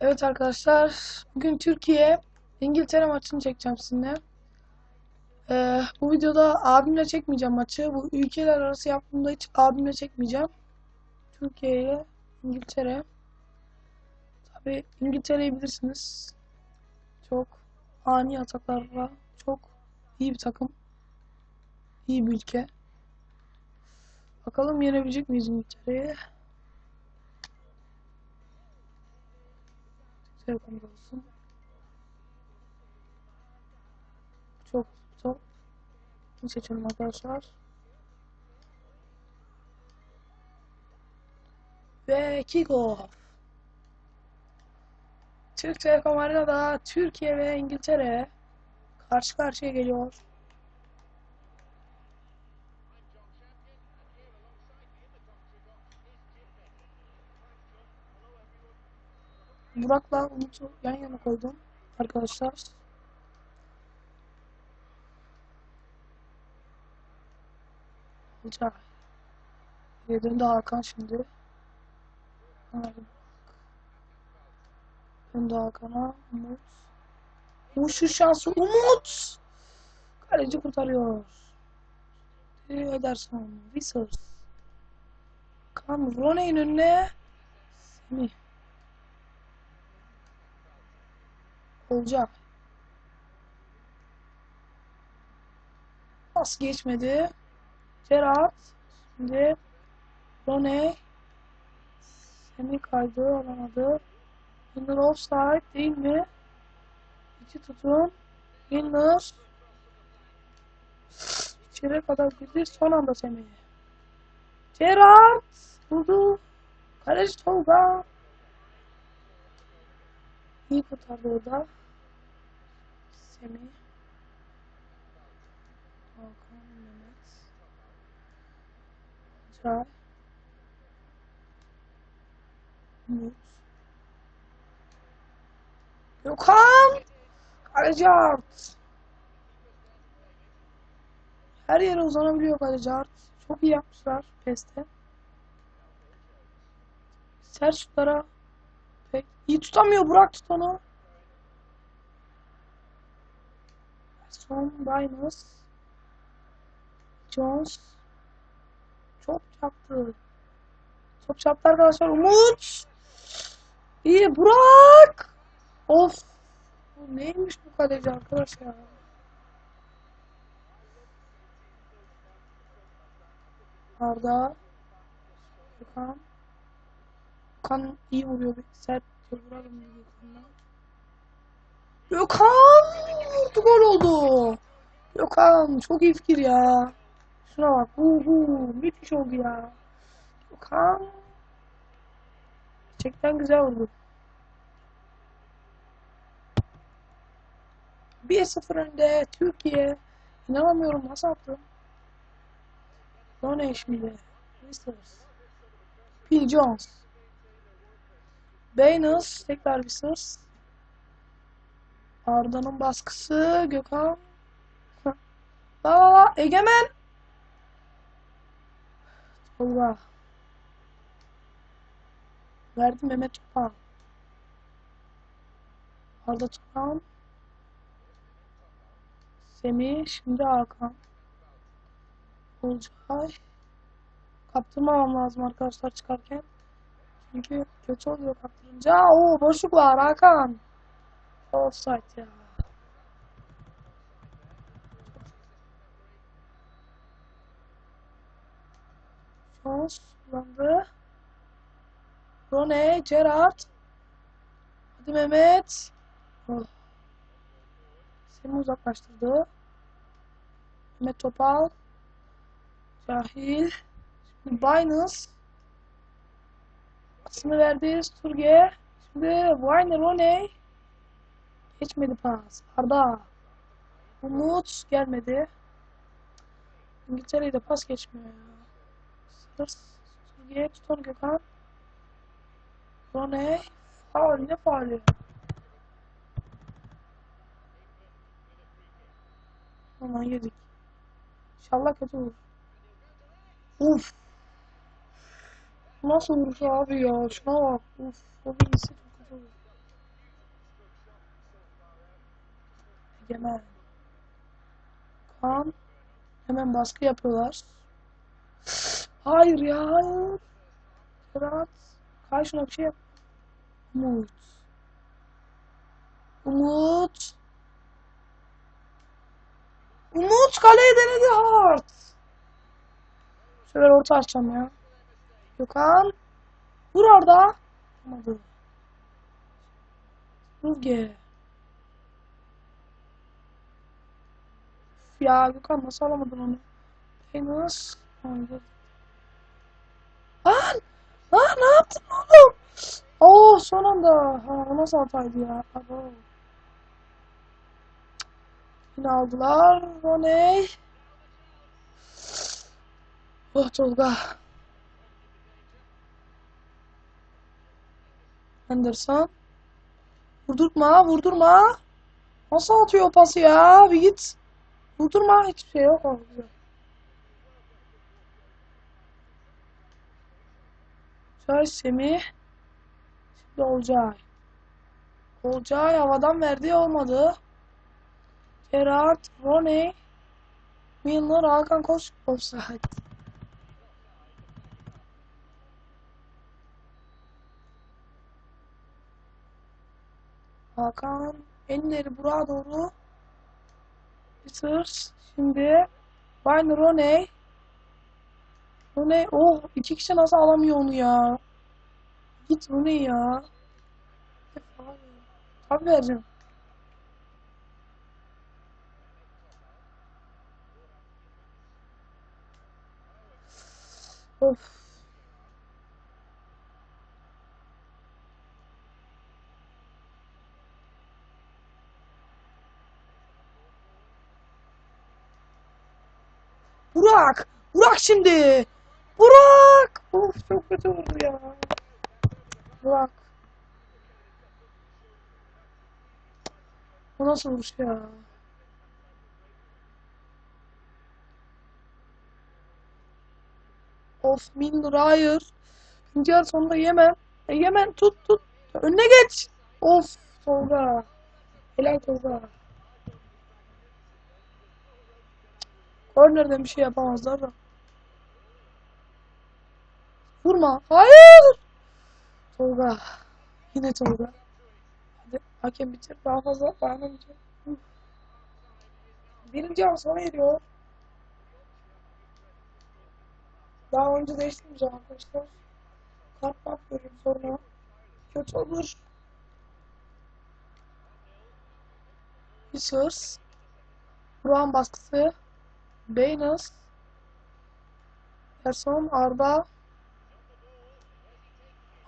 Evet arkadaşlar, bugün Türkiye İngiltere maçını çekeceğim sizinle. Ee, bu videoda abimle çekmeyeceğim maçı. Bu ülkeler arası yaptığımda hiç abimle çekmeyeceğim. Türkiye ile İngiltere. Tabii İngiltere'yi bilirsiniz. Çok ani ataklarla çok iyi bir takım. İyi bir ülke. Bakalım yenebilecek miyiz İngiltere'yi? Telefonda olsun. Çok çok Bunu seçelim arkadaşlar. Ve kickoff. Türk Telekom Arena'da Türkiye ve İngiltere karşı karşıya geliyor. Burak'la Umut'u yan yana koydum arkadaşlar. Olacak. Yerinde Hakan şimdi. Önde Hakan'a Umut. Umut şu şansı Umut! Kaleci kurtarıyor. Ederson. Wissers. Kan Roney'in önüne. Semih. Olacak. Pas geçmedi. Gerard. Şimdi Rone. Semi kaydı alamadı. Milner offside değil mi? İki tutun. Milner. İçeri kadar girdi. Son anda Semi. Gerard. Vurdu. Kaleci Tolga. İyi kurtardı orada. Semih. Hakan Mehmet. Çay. Umut. Gökhan! Kaleci Art. Her yere uzanabiliyor Kaleci Art. Çok iyi yapmışlar PES'te. Sert şutlara pek iyi tutamıyor. Burak tut onu. Son Binus. Jones. Çok çarptı. Çok çarptı arkadaşlar. Umut. İyi Burak. Of. Bu neymiş bu kaleci arkadaş ya. Arda. Gökhan. Gökhan iyi vuruyor. Sert bir Gökhan'la. Gökhan! Vurdu gol oldu. Gökhan çok iyi fikir ya. Şuna bak. Hu hu. Müthiş oldu ya. Gökhan. Gerçekten güzel vurdu. 1-0 önde Türkiye. İnanamıyorum nasıl yaptım. Rone Schmid'e. Whistles. Phil Jones. Baynus. Tekrar Whistles. Arda'nın baskısı. Gökhan. La. Egemen. Tolga. Verdi Mehmet Çapa. Arda Turan. Semih. Şimdi Hakan. Olcay. Kaptırmamam lazım arkadaşlar çıkarken. Çünkü kötü oluyor kaptırınca. Oo boşluk var Hakan. Offside ya. Şans kullandı. Rone, Gerard. Hadi Mehmet. Oh. Seni uzaklaştırdı. Mehmet Topal. Cahil. Şimdi Binus. Pasını verdi Sturge. Şimdi Wayne Rone. Geçmedi pas. Arda. Umut gelmedi. İngiltere'ye de pas geçmiyor ya. Sırs. Sturge. Tuton Gökhan. Rone. Faul ne faulü? Aman yedik. İnşallah kötü olur. Uf. Nasıl vuruş abi ya? Şuna bak. Uf. O birisi çok kötü olur. Egemen. Kan. Hemen baskı yapıyorlar. Hayır ya hayır. Ferhat. Kay bir şey yap. Umut. Umut. Umut kaleye denedi Hart. Sefer orta açacağım ya. Gökhan. Vur orada. Olmadı. Ruge. Ya Gökhan nasıl alamadın onu? Aldı. Lan! Lan ne yaptın oğlum? Oo son anda. Ha, o nasıl hataydı ya? Abo. Yine aldılar. O ne? Oh Tolga. Anderson. Vurdurma, vurdurma. Nasıl atıyor o pası ya? Bir git. Vurdurma. Hiçbir şey yok. Güzel. Çay Semih. Şimdi Olcay. Olcay havadan verdi olmadı. Gerard, Roney, Milner, Hakan Koç offside. Hakan enleri buraya doğru. Peters. Şimdi Wayne Roney. Roney. Oh iki kişi nasıl alamıyor onu ya. Git Roney ya. Tabii vereceğim. Of. Burak! Şimdi! Burak! Of çok kötü vurdu ya. Burak. Bu nasıl vuruş ya? Of Milner hayır. Yarı sonunda yemem. Egemen tut tut. Önüne geç. Of Tolga. Helal Tolga. Kornerden bir şey yapamazlar da. Vurma. Hayır. Tolga. Yine Tolga. Hadi hakem bitir. Daha fazla dayanamayacağım. Uf. Birinci yarı sona eriyor. Daha önce değiştirmeyeceğim arkadaşlar. Kart mart göreyim sonra. Kötü olur. Hissers. Ruan baskısı. Beyners. Person Arda.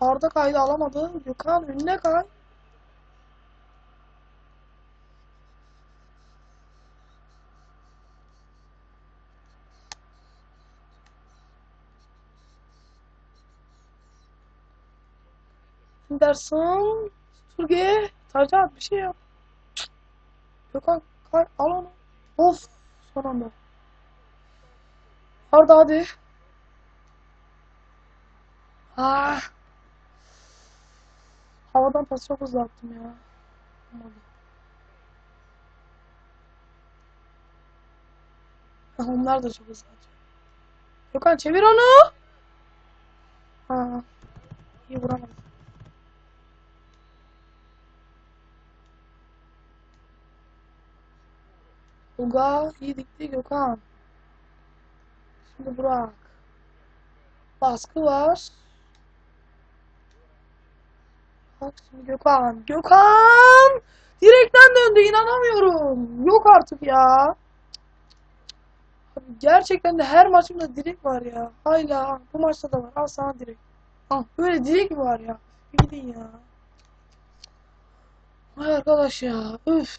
Arda kaydı alamadı. Gökhan önüne kay. Anderson. Sturge. Tacat bir şey yap. Gökhan kay al onu. Of son anda. Arda hadi. Ah. Havadan pas çok hızlı attım ya. Olmadı. Onlar da çok hızlı atıyor. Gökhan çevir onu. Ha. İyi vuramadım. Uga iyi dikti Gökhan. Şimdi Burak. Baskı var. Bak şimdi Gökhan. Gökhan! Direkten döndü inanamıyorum. Yok artık ya. Gerçekten de her maçımda direk var ya. Hayla bu maçta da var. Al sana direk. Al böyle direk var ya? Gidin ya. Ay arkadaş ya. Üf.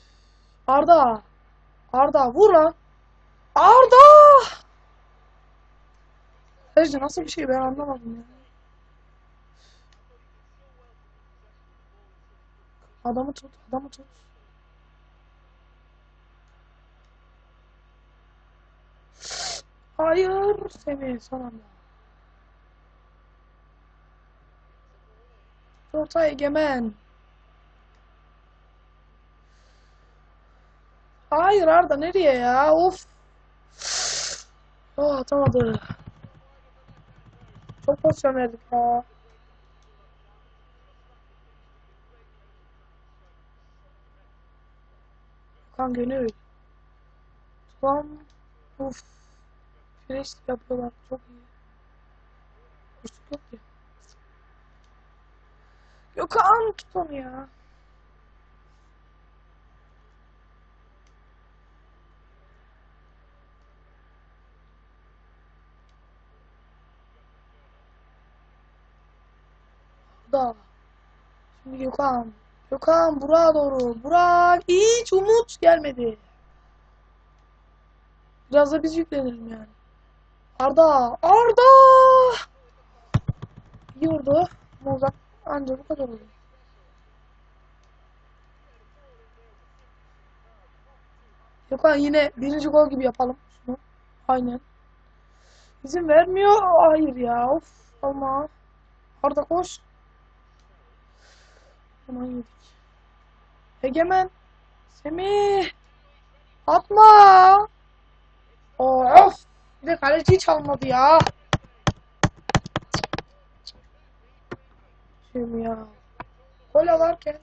Arda. Arda vur lan. Arda! Sence nasıl bir şey ben anlamadım ya. Adamı tut, adamı tut. Hayır, Semih son anda. Orta egemen. Hayır Arda nereye ya? Of. Oh atamadı. Çok pozisyon verdik ya. Kan gönül. Tamam. Of. Fresh yapıyorlar. Çok iyi. Kusuk yok ya. Gökhan tut onu ya. Da. Şimdi Gökhan. Gökhan Burak'a doğru. Burak hiç umut gelmedi. Biraz da biz yüklenelim yani. Arda. Arda. İyi vurdu. Ama uzak. Anca bu kadar oldu. Gökhan yine birinci gol gibi yapalım şunu. Aynen. İzin vermiyor. Hayır ya. Of. Ama. Arda koş. Aman yedik. Egemen. Semih. Atma. Of. Bir de kaleci hiç almadı ya. Şimdi ya. Gol ararken.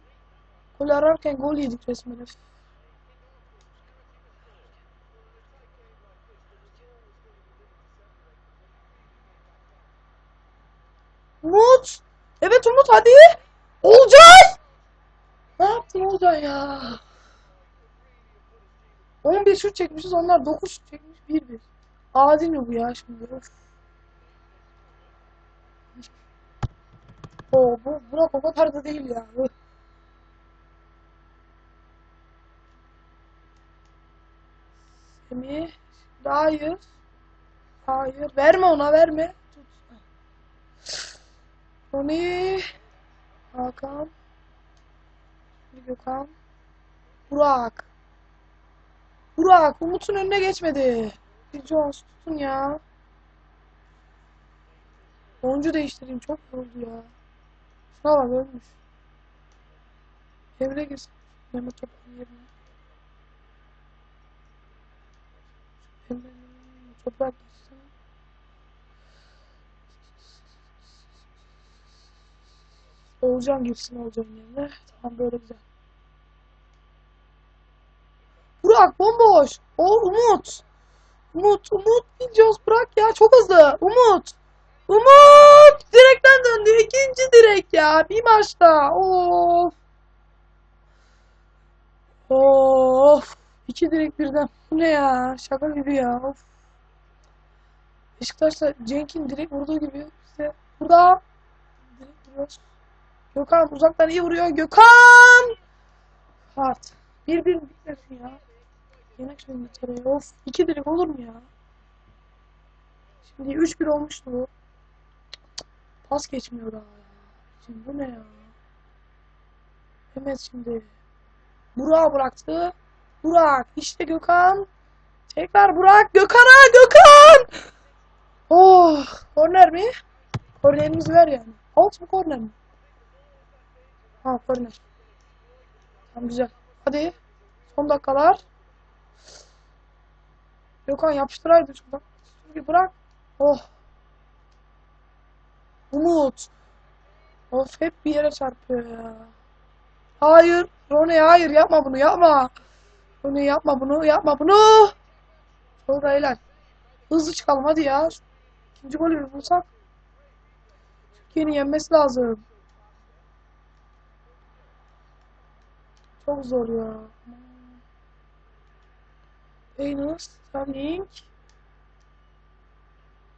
Gol ararken gol yedik resmen. Umut. Evet Umut hadi. Olacak. Ne yaptın Olcay ya? 11 şut çekmişiz onlar 9 şut çekmiş 1-1. Adil mi bu ya şimdi? Oo, bu o kadar da değil ya. Öf. Semih. Hayır. Hayır. Verme ona verme. Tut. Tony. Hakan. Gökhan. Burak. Burak. Umut'un önüne geçmedi. Bir Jones tutun ya. Oyuncu değiştireyim. Çok yoruldu ya. Şuna bak ölmüş. Emre girsin. Mehmet Topal'ın yerine. Toprak. Oğulcan girsin Oğulcan'ın yerine. Tamam böyle güzel. Burak bomboş. O Umut. Umut, Umut gidiyoruz bırak ya çok hızlı. Umut. Umut direkten döndü. İkinci direk ya. Bir maçta. Of. Of. İki direk birden. Bu ne ya? Şaka gibi ya. Of. Beşiktaş'ta Cenk'in direkt vurduğu gibi bize burada direkt vuruyoruz. Gökhan uzaktan iyi vuruyor. Gökhan! Hart. Bir bir bitmesin ya. Yemek şimdi bitiyor. Of. iki direk olur mu ya? Şimdi 3-1 olmuştu bu. Pas geçmiyor daha. Şimdi bu ne ya? Mehmet şimdi. Burak'a bıraktı. Burak. işte Gökhan. Tekrar Burak. Gökhan'a Gökhan! Oh. Korner mi? Kornerimizi ver yani. Out mu korner mi? Ha korner. Tamam güzel. Hadi. Son dakikalar. Gökhan yapıştıraydı şuradan. Bir bırak. Oh. Umut. Of hep bir yere çarpıyor ya. Hayır. Rone hayır yapma bunu yapma. Rone yapma bunu yapma bunu. Çok helal. Hızlı çıkalım hadi ya. İkinci golü bir bulsak. Türkiye'nin yenmesi lazım. Çok zor ya. Reynolds, Sterling.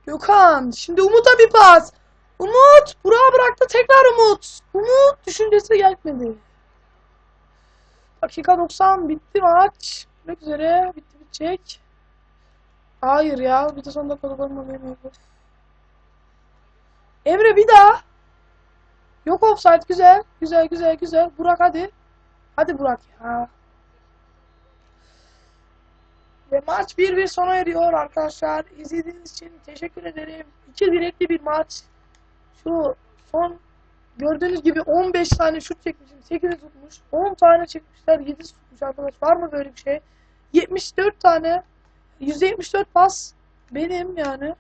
Gökhan. Şimdi Umut'a bir pas. Umut. Burak'a bıraktı. Tekrar Umut. Umut düşüncesi gelmedi. Dakika 90. Bitti maç. Bitmek üzere. Bitti bitecek. Hayır ya. Bir de son dakikada gol mü. Emre bir daha. Yok offside. Güzel. Güzel güzel güzel. Burak hadi. Hadi Burak ya. Ve maç 1-1 sona eriyor arkadaşlar. İzlediğiniz için teşekkür ederim. İki direkli bir maç. Şu son gördüğünüz gibi 15 tane şut çekmişim. 8'i tutmuş. 10 tane çekmişler. 7 tutmuş arkadaş. Var mı böyle bir şey? 74 tane %74 pas benim yani.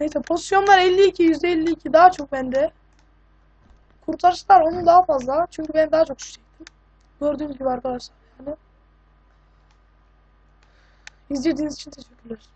Neyse pozisyonlar 52 %52 daha çok bende. Kurtarışlar onun daha fazla. Çünkü ben daha çok şut. Gördüğünüz gibi arkadaşlar yani. İzlediğiniz için teşekkürler.